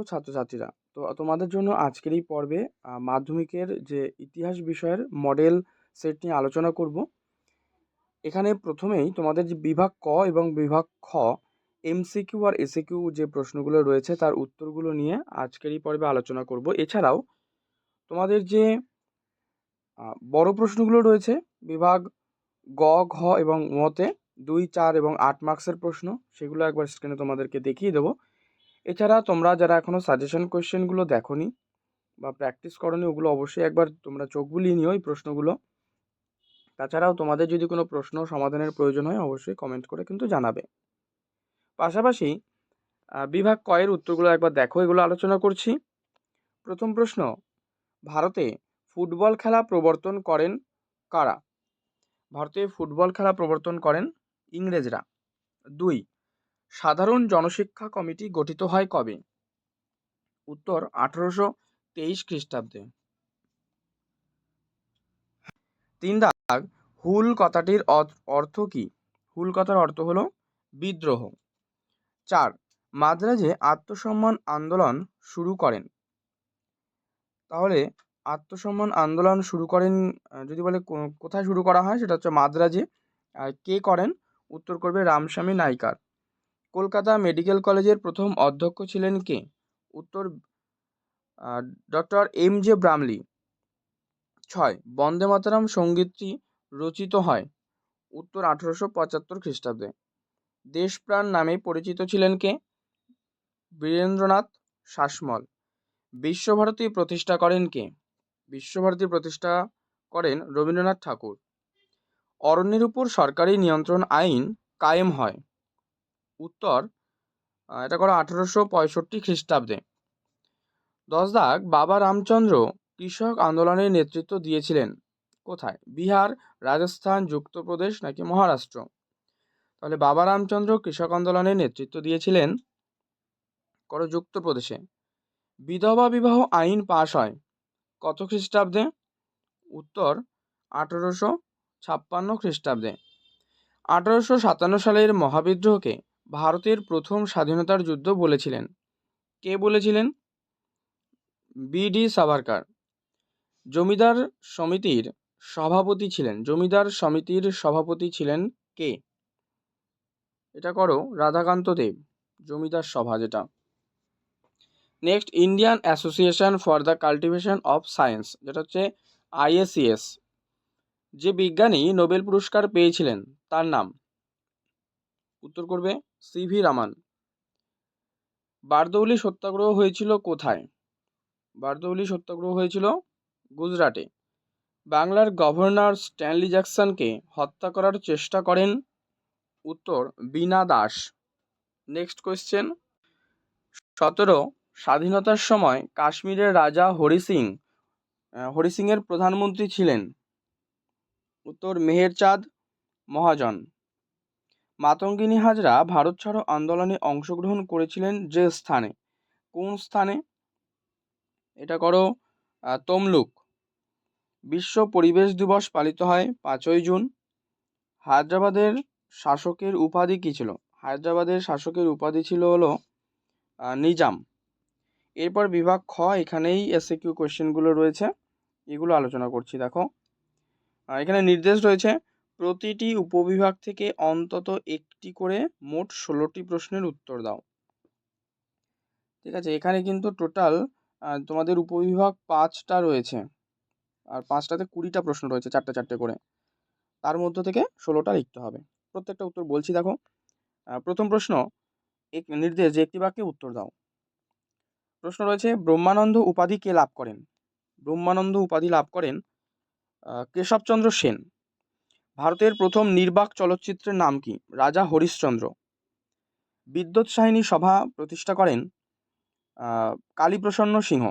প্রিয় ছাত্রছাত্রীরা। তো তোমাদের জন্য আজকের এই পর্বে মাধ্যমিকের যে ইতিহাস বিষয়ের মডেল সেট নিয়ে আলোচনা করব। এখানে প্রথমেই তোমাদের যে বিভাগ ক এবং বিভাগ খ এমসিকিউ আর এসিকিউ যে প্রশ্নগুলো রয়েছে তার উত্তরগুলো নিয়ে আজকের এই পর্বে আলোচনা করব। এছাড়াও তোমাদের যে বড় প্রশ্নগুলো রয়েছে, বিভাগ গ, ঘ এবং মতে দুই, চার এবং আট মার্কসের প্রশ্ন, সেগুলো একবার স্ক্রিনে তোমাদেরকে দেখিয়ে দেবো। এছাড়া তোমরা যারা এখনও সাজেশন কোয়েশ্চেনগুলো দেখোনি বা প্র্যাকটিস করনি, ওগুলো অবশ্যই একবার তোমরা চোখ বুলিয়ে নিও এই প্রশ্নগুলো। তাছাড়াও তোমাদের যদি কোনো প্রশ্ন সমাধানের প্রয়োজন হয়, অবশ্যই কমেন্ট করে কিন্তু জানাবে। পাশাপাশি বিভাগ কয়ের উত্তরগুলো একবার দেখো, এগুলো আলোচনা করছি। প্রথম প্রশ্ন, ভারতে ফুটবল খেলা প্রবর্তন করেন কারা? ভারতে ফুটবল খেলা প্রবর্তন করেন ইংরেজরা। দুই সাধারণ জনশিক্ষা কমিটি গঠিত হয় কবে? উত্তর, আঠারোশো তেইশ খ্রিস্টাব্দে। তিন দাগ, হুল কথাটির অর্থ- কি? হুল কথার অর্থ হলো বিদ্রোহ। চার, মাদ্রাজে আত্মসম্মান আন্দোলন শুরু করেন। তাহলে আত্মসম্মান আন্দোলন শুরু করেন যদি বলে কোথায় শুরু করা হয়, সেটা হচ্ছে মাদ্রাজে। আর কে করেন? উত্তর করবে রামস্বামী নাইকার। কলকাতা মেডিকেল কলেজের প্রথম অধ্যক্ষ ছিলেন কে? উত্তর ডক্টর এম জে ব্রামলি ছয়, বন্দে মাতরম সঙ্গীতটি রচিত হয় উত্তর আঠারোশো পঁচাত্তর খ্রিস্টাব্দে। দেশপ্রাণ নামে পরিচিত ছিলেন কে? বীরেন্দ্রনাথ শাসমল। বিশ্বভারতী প্রতিষ্ঠা করেন কে? বিশ্বভারতী প্রতিষ্ঠা করেন রবীন্দ্রনাথ ঠাকুর। অরণ্যের উপর সরকারি নিয়ন্ত্রণ আইন কায়েম হয়। উত্তর এটা করো আঠারোশো পঁয়ষট্টি খ্রিস্টাব্দে। দশ দাগ, বাবা রামচন্দ্র কৃষক আন্দোলনের নেতৃত্ব দিয়েছিলেন। কোথায়? বিহার, রাজস্থান, যুক্তপ্রদেশ নাকি মহারাষ্ট্র? তাহলে বাবা রামচন্দ্র কৃষক আন্দোলনের নেতৃত্ব দিয়েছিলেন করো যুক্তপ্রদেশে। বিধবা বিবাহ আইন পাশ হয় কত খ্রিস্টাব্দে? উত্তর, আঠারোশো ছাপ্পান্ন খ্রিস্টাব্দে। আঠারোশো সাতান্ন সালের মহাবিদ্রোহকে ভারতের প্রথম স্বাধীনতার যুদ্ধ বলেছিলেন। কে বলেছিলেন? বিডি সাভারকার। জমিদার সমিতির সভাপতি ছিলেন। জমিদার সমিতির সভাপতি ছিলেন কে? এটা করো, রাধাকান্ত দেব, জমিদার সভা যেটা। Next, Indian association for the cultivation of science, যেটা হচ্ছে আইএসিএস যে বিজ্ঞানী নোবেল পুরস্কার পেয়েছিলেন, তার নাম? উত্তর করবে সিভি রামান। বারদৌলি সত্যাগ্রহ হয়েছিল কোথায়? বারদৌলি সত্যাগ্রহ হয়েছিল গুজরাটে। বাংলার গভর্নর স্ট্যানলি জ্যাকসনকে হত্যা করার চেষ্টা করেন উত্তর বীণা দাস। নেক্সট কোয়েশ্চেন সতেরো, স্বাধীনতার সময় কাশ্মীরের রাজা হরি সিং হরি সিংয়ের প্রধানমন্ত্রী ছিলেন। উত্তর মেহেরচাঁদ মহাজন। মাতঙ্গিনী হাজরা ভারত ছাড়ো আন্দোলনে অংশগ্রহণ করেছিলেন যে স্থানে? কোন স্থানে? এটা করো তমলুক। বিশ্ব পরিবেশ দিবস পালিত হয় পাঁচই জুন। হায়দ্রাবাদের শাসকের উপাধি কী ছিল? হায়দ্রাবাদের শাসকের উপাধি ছিল হলো নিজাম। এরপর বিভাগ খ এখানেই এসএ কিউ কোয়েশ্চেনগুলো রয়েছে। এগুলো আলোচনা করছি, দেখো। এখানে নির্দেশ রয়েছে প্রতিটি উপবিভাগ থেকে অন্তত একটি করে মোট ষোলোটি প্রশ্নের উত্তর দাও। ঠিক আছে? এখানে কিন্তু টোটাল তোমাদের উপবিভাগ পাঁচটা রয়েছে। আর পাঁচটাতে কুড়িটা প্রশ্ন রয়েছে, চারটে চারটে করে। তার মধ্য থেকে ষোলোটা লিখতে হবে। প্রত্যেকটা উত্তর বলছি, দেখো। প্রথম প্রশ্ন, এক নির্দেশ, যে একটি বাক্যে উত্তর দাও। প্রশ্ন রয়েছে, ব্রহ্মানন্দ উপাধি কে লাভ করেন? ব্রহ্মানন্দ উপাধি লাভ করেন কেশবচন্দ্র সেন। ভারতের প্রথম নির্বাক চলচ্চিত্রের নাম কি? রাজা হরিশ্চন্দ্র। বিদ্যুৎ সাহিনী সভা প্রতিষ্ঠা করেন কালীপ্রসন্ন সিংহ।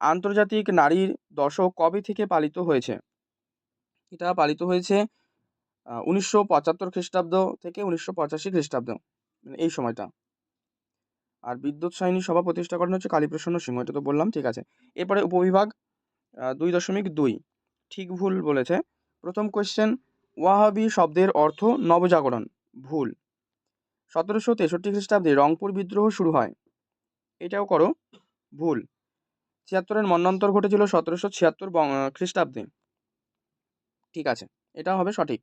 আন্তর্জাতিক নারীর দশক কবে থেকে পালিত হয়েছে? এটা পালিত হয়েছে উনিশশো পঁচাত্তর খ্রিস্টাব্দ থেকে উনিশশো পঁচাশি খ্রিস্টাব্দ মানে এই সময়টা। আর বিদ্যুৎ সাহিনী সভা প্রতিষ্ঠা করেন হচ্ছে কালীপ্রসন্ন সিংহ, এটা তো বললাম, ঠিক আছে। এরপরে উপবিভাগ দুই দশমিক দুই, ঠিক ভুল বলেছে। প্রথম কোয়েশ্চেন ওয়াহাবি শব্দের অর্থ নবজাগরণ, ভুল। সতেরোশো তেষট্টি খ্রিস্টাব্দে রংপুর বিদ্রোহ শুরু হয়। এটাও করো, ভুল। ছিয়াত্তরের মন্বন্তর ঘটেছিল সতেরোশো ছিয়াত্তর খ্রিস্টাব্দে। ঠিক আছে, এটা হবে সঠিক।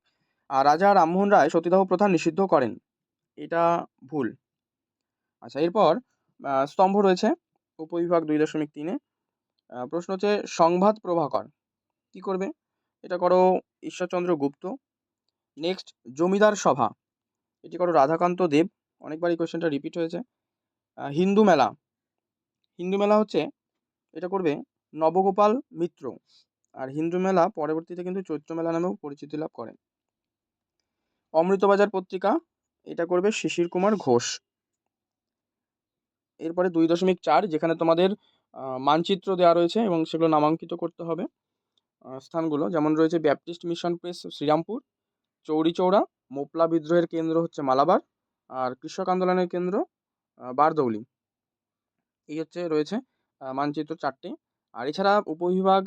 আর রাজা রামমোহন রায় সতীদাহ প্রথা নিষিদ্ধ করেন। এটা ভুল। আচ্ছা এরপর স্তম্ভ রয়েছে, উপবিভাগ দুই দশমিক তিনে। প্রশ্ন হচ্ছে, সংবাদ প্রভাকর, কি করবে? এটা করো ঈশ্বরচন্দ্র গুপ্ত। নেক্সট জমিদার সভা। এটি করো রাধাকান্ত দেব। অনেকবার এই কোয়েশ্চেনটা রিপিট হয়েছে। হিন্দু মেলা। হিন্দু মেলা হচ্ছে, এটা করবে নবগোপাল মিত্র। আর হিন্দু মেলা পরবর্তীতে কিন্তু চৈত্র মেলা নামেও পরিচিতি লাভ করে। অমৃতবাজার পত্রিকা, এটা করবে শিশির কুমার ঘোষ। এরপরে দুই দশমিক চার, যেখানে তোমাদের মানচিত্র দেওয়া রয়েছে এবং সেগুলো নামাঙ্কিত করতে হবে। স্থানগুলো। যেমন রয়েছে Baptist mission press Serampore. Chauri Chaura Moplah বিদ্রোহের কেন্দ্র হচ্ছে মালাবার। আর কৃষক আন্দোলনের কেন্দ্র বারদৌলি। এই হচ্ছে রয়েছে মানচিত্র চারটে। আর এছাড়া উপবিভাগ,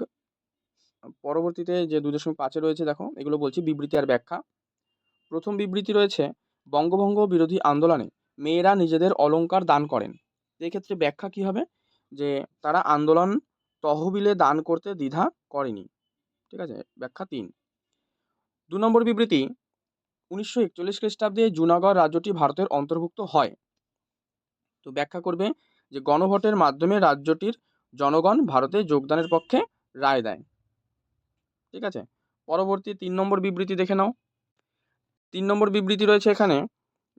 পরবর্তীতে যে দুই দশমিক পাঁচে রয়েছে, দেখো, এগুলো বলছি বিবৃতি আর ব্যাখ্যা। প্রথম বিবৃতি রয়েছে, বঙ্গভঙ্গ বিরোধী আন্দোলনে মেয়েরা নিজেদের অলঙ্কার দান করেন। এক্ষেত্রে ব্যাখ্যা কী হবে? যে তারা আন্দোলন তহবিলে দান করতে দ্বিধা করেনি। ঠিক আছে? ব্যাখ্যা তিন। দু নম্বর বিবৃতি, উনিশশো একচল্লিশ খ্রিস্টাব্দে জুনাগড় রাজ্যটি ভারতের অন্তর্ভুক্ত হয়। তো ব্যাখ্যা করবে যে গণভোটের মাধ্যমে রাজ্যটির জনগণ ভারতে যোগদানের পক্ষে রায় দেয়। ঠিক আছে? পরবর্তী তিন নম্বর বিবৃতি দেখে নাও। তিন নম্বর বিবৃতি রয়েছে এখানে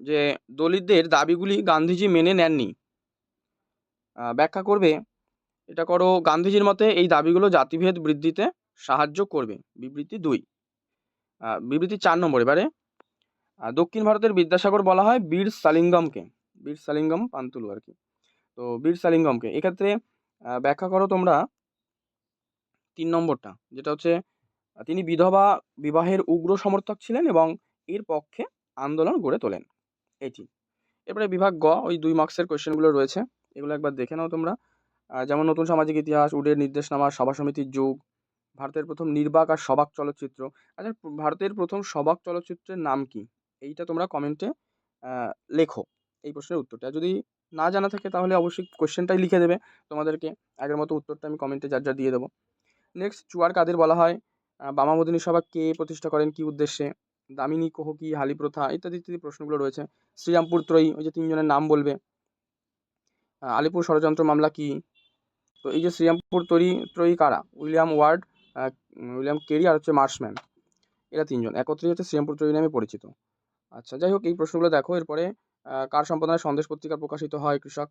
যে দলিতদের দাবিগুলি গান্ধীজি মেনে নেননি। ব্যাখ্যা করবে, এটা করো, গান্ধীজির মতে এই দাবিগুলো জাতিভেদ বৃদ্ধিতে সাহায্য করবে। বিবৃতি দুই। বিবৃতি চার নম্বর এবারে। দক্ষিণ ভারতের বিদ্যাসাগর বলা হয় বীর সালিঙ্গমকে। বীর সালিঙ্গম পান্তুলু আর কি। তো বীর সালিঙ্গমকে। এক্ষেত্রে ব্যাখ্যা করো তোমরা তিন নম্বরটা। যেটা হচ্ছে তিনি বিধবা বিবাহের উগ্র সমর্থক ছিলেন এবং এর পক্ষে আন্দোলন গড়ে তোলেন। এটি। এরপরে বিভাগ গ, ওই দুই মার্কসের কোয়েশ্চেনগুলো রয়েছে। এগুলো একবার দেখে নাও তোমরা। যেমন নতুন সামাজিক ইতিহাস উডের নির্দেশনামা, সভা সমিতির যুগ ভারতের প্রথম নির্বাক আর সবাক চলচ্চিত্র। আচ্ছা ভারতের প্রথম সবাক চলচ্চিত্রের নাম কি? এইটা তোমরা কমেন্টে লেখো। এই প্রশ্নের উত্তরটা। যদি না জানা থাকে তাহলে অবশ্যই কোশ্চেনটাই লিখে দেবে তোমাদেরকে। আগের মতো উত্তরটা আমি কমেন্টে যার যা দিয়ে দেবো। নেক্সট চুয়ার কাদের বলা হয়? বামামোদিনী সভা কে প্রতিষ্ঠা করেন? কি উদ্দেশ্যে? দামিনী কোহকি হালি প্রথা? ইত্যাদি ইত্যাদি প্রশ্নগুলো রয়েছে। শ্রীরামপুর ত্রয়ী, ওই যে তিনজনের নাম বলবে। আলিপুর ষড়যন্ত্র মামলা কি? তো এই যে শ্রীরামপুর ত্রয়ী ত্রয়ী কারা? উইলিয়াম ওয়ার্ড উইলিয়াম কেরি আর হচ্ছে মার্শম্যান। এরা তিনজন। একত্রেই হচ্ছে শ্রীরামপুর ত্রয়ী নামে পরিচিত। আচ্ছা যাই হোক, এই প্রশ্নগুলো দেখো। এরপরে কার সম্পাদনায় সন্দেশ পত্রিকা প্রকাশিত হয় কৃষক?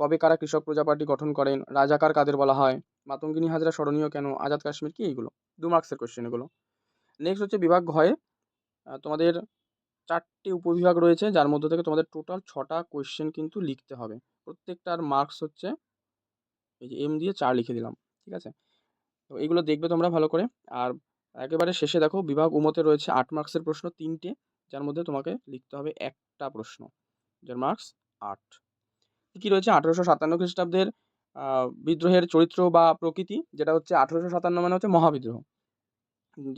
কবে কারা কৃষক প্রজা পার্টি গঠন করেন? রাজাকার কাদের বলা হয়? মাতঙ্গিনী হাজরা স্মরণীয় কেন? আজাদ কাশ্মীর কি এইগুলো? দু মার্কসের কোশ্চেন এগুলো। নেক্সট হচ্ছে বিভাগ ঘয়ে। তোমাদের চারটি উপবিভাগ রয়েছে, যার মধ্যে থেকে তোমাদের টোটাল ছটা কোয়েশ্চেন কিন্তু লিখতে হবে। প্রত্যেকটার মার্কস হচ্ছে, এই যে এম দিয়ে চার লিখে দিলাম, ঠিক আছে? তো এইগুলো দেখবে তোমরা ভালো করে। আর একেবারে শেষে দেখো, বিভাগ উমতে রয়েছে আট মার্কসের প্রশ্ন তিনটে, যার মধ্যে তোমাকে লিখতে হবে একটা প্রশ্ন, যার মার্কস আট। কী রয়েছে? আঠেরোশো সাতান্ন খ্রিস্টাব্দের বিদ্রোহের চরিত্র বা প্রকৃতি, যেটা হচ্ছে আঠেরোশো সাতান্ন মানে হচ্ছে মহাবিদ্রোহ।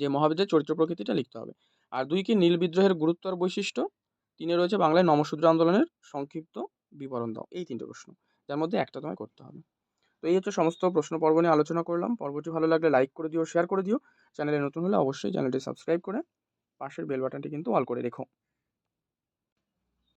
যে মহাবিদ্রোহের চরিত্র প্রকৃতিটা লিখতে হবে। আর দুই কি, নীল বিদ্রোহের গুরুত্ব আর বৈশিষ্ট্য? তিনে রয়েছে বাংলায় নমশূদ্র আন্দোলনের সংক্ষিপ্ত বিবরণ দাও। এই তিনটে প্রশ্ন, যার মধ্যে একটা তোমায় করতে হবে। তো এই হচ্ছে সমস্ত প্রশ্ন পর্ব নিয়ে আলোচনা করলাম। পর্বটি ভালো লাগলে লাইক করে দিও শেয়ার করে দিও। চ্যানেলে নতুন হলে অবশ্যই চ্যানেলটি সাবস্ক্রাইব করে পাশের বেল বাটনটি কিন্তু অল করে রেখো।